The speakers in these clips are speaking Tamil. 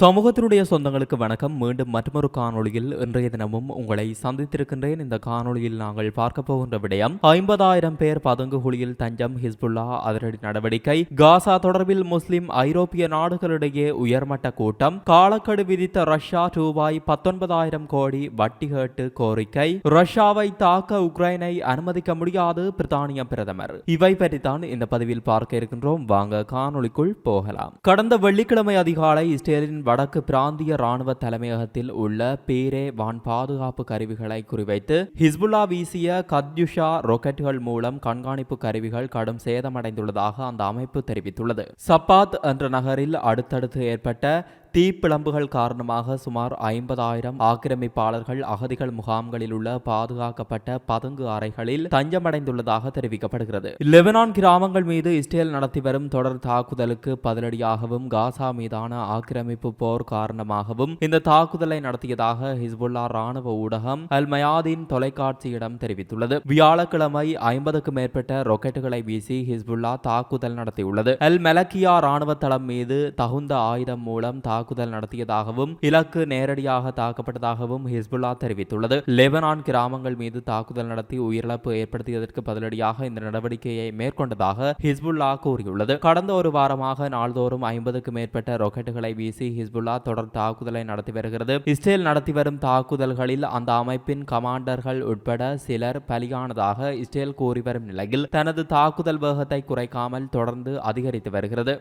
சமூகத்தினுடைய சொந்தங்களுக்கு வணக்கம். மீண்டும் மற்றொரு காணொளியில் இன்றைய தினமும் உங்களை சந்தித்திருக்கின்றேன். இந்த காணொளியில் நாங்கள் பார்க்க போகின்ற விடயம் ஐம்பதாயிரம் பேர் பதுங்கு குழியில் தஞ்சம் ஹிஸ்புல்லா அதிரடி நடவடிக்கை காசா தொடர்பில் முஸ்லிம் ஐரோப்பிய நாடுகளிடையே உயர்மட்ட கூட்டம் காலக்கெடு விதித்த ரஷ்யா ரூபாய் பத்தொன்பதாயிரம் கோடி வட்டி கேட்டு கோரிக்கை ரஷ்யாவை தாக்க உக்ரைனை அனுமதிக்க முடியாது பிரித்தானிய பிரதமர். இவை பற்றித்தான் இந்த பதிவில் பார்க்க இருக்கின்றோம். வாங்க காணொளிக்குள் போகலாம். கடந்த வெள்ளிக்கிழமை அதிகாலை இஸ்ரேலின் வடக்கு பிராந்திய ராணுவ தலைமையகத்தில் உள்ள பேரே வான் பாதுகாப்பு கருவிகளை குறிவைத்து ஹிஸ்புல்லா வீசிய கத்யுஷா ராக்கெட்டுகள் மூலம் கண்காணிப்பு கருவிகள் கடும் சேதமடைந்துள்ளதாக அந்த அமைப்பு தெரிவித்துள்ளது. சப்பாத் என்ற நகரில் அடுத்தடுத்து ஏற்பட்ட தீப்பிழம்புகள் காரணமாக சுமார் ஐம்பதாயிரம் ஆக்கிரமிப்பாளர்கள் அகதிகள் முகாம்களில் உள்ள பாதுகாக்கப்பட்ட பதுங்கு அறைகளில் தஞ்சமடைந்துள்ளதாக தெரிவிக்கப்படுகிறது. லெபனான் கிராமங்கள் மீது இஸ்ரேல் நடத்தி வரும் தொடர் தாக்குதலுக்கு பதிலடியாகவும் காசா மீதான ஆக்கிரமிப்பு போர் காரணமாகவும் இந்த தாக்குதலை நடத்தியதாக ஹிஸ்புல்லா ராணுவ ஊடகம் அல் மயாதீன் தொலைக்காட்சியிடம் தெரிவித்துள்ளது. வியாழக்கிழமை ஐம்பதுக்கும் மேற்பட்ட ராக்கெட்டுகளை வீசி ஹிஸ்புல்லா தாக்குதல் நடத்தியுள்ளது. அல் மெலக்கியா ராணுவ தளம் மீது தகுந்த ஆயுதம் மூலம் தாக்குதல் நடத்தியதாகவும் இலக்கு நேரடியாக தாக்கப்பட்டதாகவும் ஹிஸ்புல்லா தெரிவித்துள்ளது. லெபனான் கிராமங்கள் மீது தாக்குதல் நடத்தி உயிரிழப்பு ஏற்படுத்தியதற்கு பதிலடியாக இந்த நடவடிக்கையை மேற்கொண்டதாக ஹிஸ்புல்லா கூறியுள்ளது. கடந்த ஒரு வாரமாக நாள்தோறும் ஐம்பதுக்கு மேற்பட்ட ராக்கெட்டுகளை வீசி ஹிஸ்புல்லா தொடர் தாக்குதலை நடத்தி வருகிறது. இஸ்ரேல் நடத்தி வரும் தாக்குதல்களில் அந்த அமைப்பின் கமாண்டர்கள் உட்பட சிலர் பலியானதாக இஸ்ரேல் கூறி வரும் நிலையில் தனது தாக்குதல் வேகத்தை குறைக்காமல் தொடர்ந்து அதிகரித்து வருகிறது.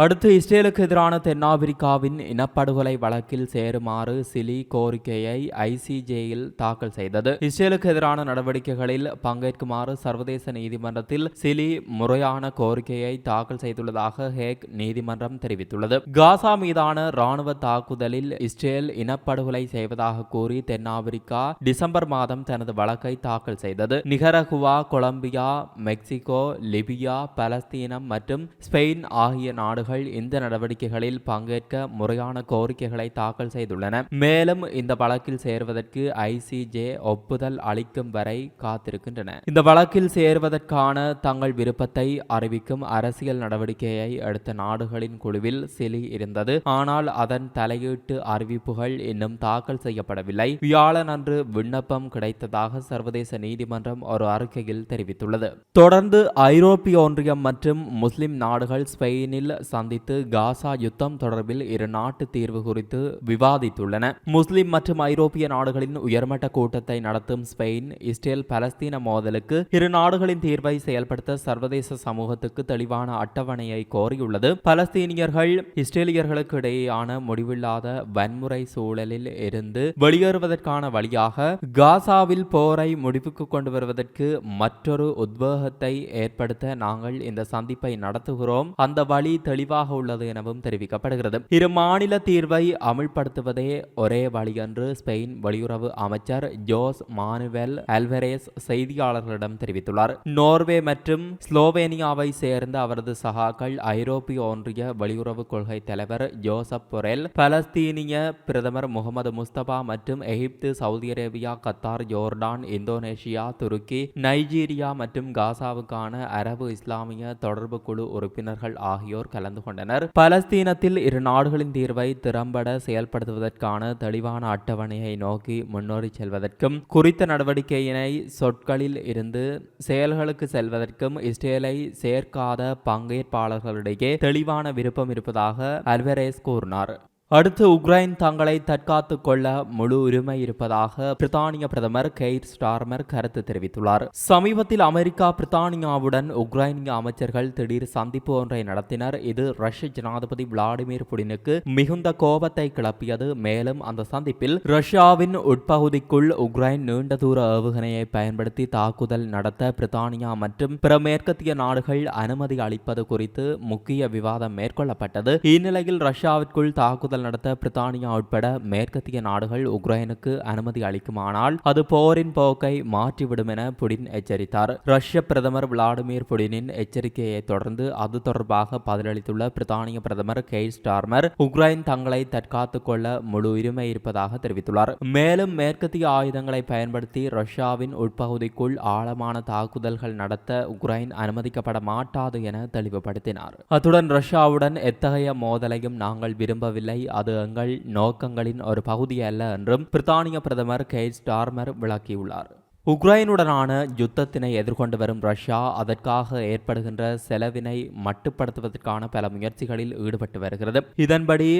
அடுத்து இஸ்ரேலுக்கு எதிரான தென்னாப்பிரிக்காவின் இனப்படுகொலை வழக்கில் சேருமாறு சிலி கோரிக்கையை ஐசிஜேயில் தாக்கல் செய்தது. இஸ்ரேலுக்கு எதிரான நடவடிக்கைகளில் பங்கேற்குமாறு சர்வதேச நீதிமன்றத்தில் சிலி முறையான கோரிக்கையை தாக்கல் செய்துள்ளதாக ஹேக் நீதிமன்றம் தெரிவித்துள்ளது. காசா மீதான ராணுவ தாக்குதலில் இஸ்ரேல் இனப்படுகொலை செய்வதாக கூறி தென்னாப்பிரிக்கா டிசம்பர் மாதம் தனது வழக்கை தாக்கல் செய்தது. நிகரகுவா கொலம்பியா மெக்சிகோ லிபியா பலஸ்தீனம் மற்றும் ஸ்பெயின் ஆகிய நாடு நாடுகள் இந்த நடவடிக்கைகளில் பங்கேற்க முறையான கோரிக்கைகளை தாக்கல் செய்துள்ளன. மேலும் இந்த வழக்கில் சேர்வதற்கு ஐசிஜே ஒப்புதல் அளிக்கும் வரை காத்திருக்கின்றன. இந்த வழக்கில் சேர்வதற்கான தங்கள் விருப்பத்தை அறிவிக்கும் அரசியல் நடவடிக்கையை அடுத்த நாடுகளின் குழுவில் சிலி இருந்தது. ஆனால் அதன் தலையீட்டு அறிவிப்புகள் இன்னும் தாக்கல் செய்யப்படவில்லை. வியாழன் அன்று விண்ணப்பம் கிடைத்ததாக சர்வதேச நீதிமன்றம் ஒரு அறிக்கையில் தெரிவித்துள்ளது. தொடர்ந்து ஐரோப்பிய ஒன்றியம் மற்றும் முஸ்லிம் நாடுகள் ஸ்பெயினில் சந்தித்து காசா யுத்தம் தொடர்பில் இரு நாட்டு தீர்வு குறித்து விவாதித்துள்ளன. முஸ்லிம் மற்றும் ஐரோப்பிய நாடுகளின் உயர்மட்ட கூட்டத்தை நடத்தும் ஸ்பெயின் இஸ்ரேல் பலஸ்தீன மோதலுக்கு இரு நாடுகளின் தீர்வை செயல்படுத்த சர்வதேச சமூகத்துக்கு தெளிவான அட்டவணையை கோரியுள்ளது. பலஸ்தீனியர்கள் இஸ்ரேலியர்களுக்கு இடையேயான முடிவில்லாத வன்முறை சூழலில் இருந்து வெளியேறுவதற்கான வழியாக காசாவில் போரை முடிவுக்கு கொண்டு வருவதற்கு மற்றொரு உத்வேகத்தை ஏற்படுத்த நாங்கள் இந்த சந்திப்பை நடத்துகிறோம். அந்த வழி தெளி தெளிவாக உள்ளது எனவும் தெரிவிக்கப்படுகிறது. இரு மாநில தீர்வை அமுல்படுத்துவதே ஒரே வழி என்று ஸ்பெயின் வெளியுறவு அமைச்சர் ஜோஸ் மானுவெல் அல்வரேஸ் செய்தியாளர்களிடம் தெரிவித்துள்ளார். நோர்வே மற்றும் ஸ்லோவேனியாவை சேர்ந்த அவரது சகாக்கள் ஐரோப்பிய ஒன்றிய வெளியுறவு கொள்கை தலைவர் ஜோசப் பொரெல் பலஸ்தீனிய பிரதமர் முகமது முஸ்தபா மற்றும் Egypt Saudi Arabia Qatar Jordan Indonesia துருக்கி நைஜீரியா மற்றும் காசாவுக்கான அரபு இஸ்லாமிய தொடர்பு குழு உறுப்பினர்கள் ஆகியோர் கலந்து கொண்டனர். பலஸ்தீனத்தில் இரு நாடுகளின் தீர்வை திறம்பட செயல்படுத்துவதற்கான தெளிவான அட்டவணையை நோக்கி முன்னோறி செல்வதற்கும் குறித்த நடவடிக்கையினை சொற்களில் இருந்து செயல்களுக்கு செல்வதற்கும் இஸ்ரேலை சேர்க்காத பங்கேற்பாளர்களிடையே தெளிவான விருப்பம் இருப்பதாக அல்வரேஸ் கூறினார். அடுத்து உக்ரைன் தங்களை தற்காத்து கொள்ள முழு உரிமை இருப்பதாக பிரித்தானிய பிரதமர் கெய்ட் ஸ்டார்மர் கருத்து தெரிவித்துள்ளார். சமீபத்தில் அமெரிக்கா பிரித்தானியாவுடன் உக்ரைனிய அமைச்சர்கள் திடீர் சந்திப்பு ஒன்றை நடத்தினர். இது ரஷ்ய ஜனாதிபதி விளாடிமிர் புடினுக்கு மிகுந்த கோபத்தை கிளப்பியது. மேலும் அந்த சந்திப்பில் ரஷ்யாவின் உட்பகுதிக்குள் உக்ரைன் நீண்ட தூர ஏவுகணையை பயன்படுத்தி தாக்குதல் நடத்த பிரித்தானியா மற்றும் பிற மேற்கத்திய நாடுகள் அனுமதி அளிப்பது குறித்து முக்கிய விவாதம் மேற்கொள்ளப்பட்டது. இந்நிலையில் ரஷ்யாவிற்குள் தாக்குதல் தாக்குதல் நடத்த பிரித்தானியா உட்பட மேற்கத்திய நாடுகள் உக்ரைனுக்கு அனுமதி அளிக்குமானால் அது போரின் போக்கை மாற்றிவிடும் என புடின் எச்சரித்தார். ரஷ்ய பிரதமர் விளாடிமிர் புடினின் எச்சரிக்கையை தொடர்ந்து அது தொடர்பாக பதிலளித்துள்ள பிரித்தானிய பிரதமர் கெய் ஸ்டார்மர் உக்ரைன் தங்களை தற்காத்துக் கொள்ள முழு உரிமை இருப்பதாக தெரிவித்துள்ளார். மேலும் மேற்கத்திய ஆயுதங்களை பயன்படுத்தி ரஷ்யாவின் உட்பகுதிக்குள் ஆழமான தாக்குதல்கள் நடத்த உக்ரைன் அனுமதிக்கப்பட மாட்டாது என தெளிவுபடுத்தினார். அத்துடன் ரஷ்யாவுடன் எத்தகைய மோதலையும் நாங்கள் விரும்பவில்லை. அது எங்கள் நோக்கங்களின் ஒரு பகுதி அல்ல என்றும் பிரித்தானிய பிரதமர் கெய்ட் ஸ்டார்மர் விளக்கியுள்ளார். உக்ரைனுடனான யுத்தத்தினை எதிர்கொண்டு வரும் ரஷ்யா அதற்காக ஏற்படுகின்ற செலவினை மட்டுப்படுத்துவதற்கான பல முயற்சிகளில் ஈடுபட்டு வருகிறது. இதன்படி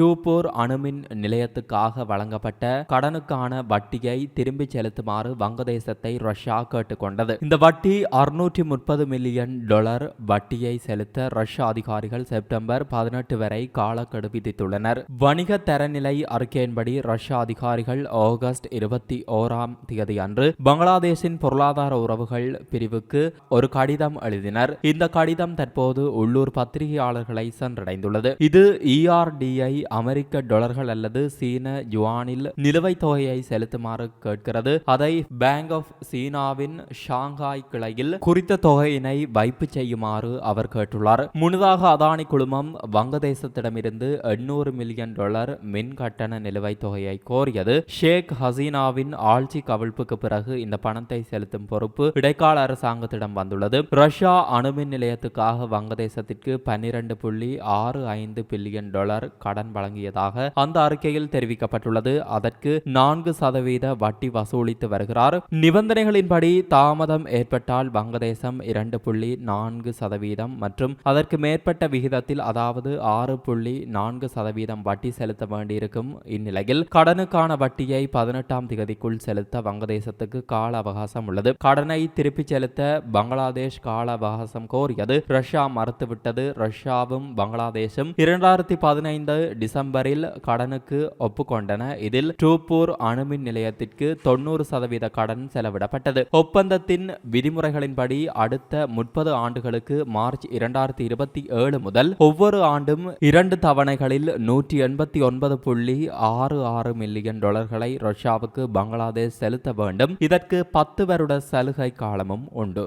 டூப்பூர் அணுமின் நிலையத்துக்காக வழங்கப்பட்ட கடனுக்கான வட்டியை திரும்பி செலுத்துமாறு வங்கதேசத்தை ரஷ்யா கேட்டுக்கொண்டது. இந்த வட்டி அறுநூற்றி முப்பது மில்லியன் டாலர் வட்டியை செலுத்த ரஷ்ய அதிகாரிகள் செப்டம்பர் பதினெட்டு வரை காலக்கெடு விதித்துள்ளனர். வணிக தரநிலை அறிக்கையின்படி ரஷ்ய அதிகாரிகள் ஆகஸ்ட் இருபத்தி ஓராம் தேதி அன்று பங்களாதேஷின் பொருளாதார உறவுகள் பிரிவுக்கு ஒரு கடிதம் எழுதினர். இந்த கடிதம் தற்போது உள்ளூர் பத்திரிகையாளர்களை சென்றடைந்துள்ளது. இது இஆர்டிஐ அமெரிக்க டாலர்கள் அல்லது சீன யுவானில் நிலுவைத் தொகையை செலுத்துமாறு கேட்கிறது. அதை பேங்க் ஆஃப் சீனாவின் ஷாங்காய் கிளையில் குறித்த தொகையினை வைப்பு செய்யுமாறு அவர் கேட்டுள்ளார். முன்னதாக அதானி குழுமம் வங்கதேசத்திடமிருந்து எண்ணூறு மில்லியன் டாலர் மின் கட்டண நிலுவைத் தொகையை கோரியது. ஷேக் ஹசீனாவின் ஆட்சி கவிழ்ப்புக்கு பிறகு இந்த பணத்தை செலுத்தும் பொறுப்பு இடைக்கால அரசாங்கத்திடம் வந்துள்ளது. ரஷ்யா அணுமின் நிலையத்துக்காக வங்கதேசத்திற்கு பன்னிரண்டு புள்ளி ஆறு ஐந்து பில்லியன் டாலர் கடன் வழங்கியதாக அந்த அறிக்கையில் தெரிவிக்கப்பட்டுள்ளது. அதற்கு நான்கு சதவீத வட்டி வசூலித்து வருகிறார். நிபந்தனைகளின்படி தாமதம் ஏற்பட்டால் வங்கதேசம் இரண்டு புள்ளி நான்கு சதவீதம் மற்றும் அதற்கு மேற்பட்ட விகிதத்தில் அதாவது ஆறு புள்ளி நான்கு சதவீதம் வட்டி செலுத்த வேண்டியிருக்கும் இந்நிலையில் கடனுக்கான வட்டியை பதினெட்டாம் திகதிக்குள் செலுத்த வங்கதேசத்துக்கு கால அவகாசம் உள்ளது. கடனை திருப்பிச் செலுத்த பங்களாதேஷ் கால அவகாசம் கோரியது. ரஷ்யா மறுத்துவிட்டது. ரஷ்யாவும் பங்களாதேஷும் இரண்டாயிரத்தி பதினைந்து டிசம்பரில் கடனுக்கு ஒப்புக்கொண்டன. இதில் டூப்பூர் அணுமின் நிலையத்திற்கு தொண்ணூறு சதவீத கடன் செலவிடப்பட்டது. ஒப்பந்தத்தின் விதிமுறைகளின்படி அடுத்த முப்பது ஆண்டுகளுக்கு மார்ச் இரண்டாயிரத்தி இருபத்தி ஏழு முதல் ஒவ்வொரு ஆண்டும் இரண்டு தவணைகளில் நூற்றி எண்பத்தி ஒன்பது புள்ளி ஆறு ஆறு மில்லியன் டாலர்களை ரஷ்யாவுக்கு பங்களாதேஷ் செலுத்த வேண்டும். இதற்கு பத்து வருட சலுகை காலமும் உண்டு.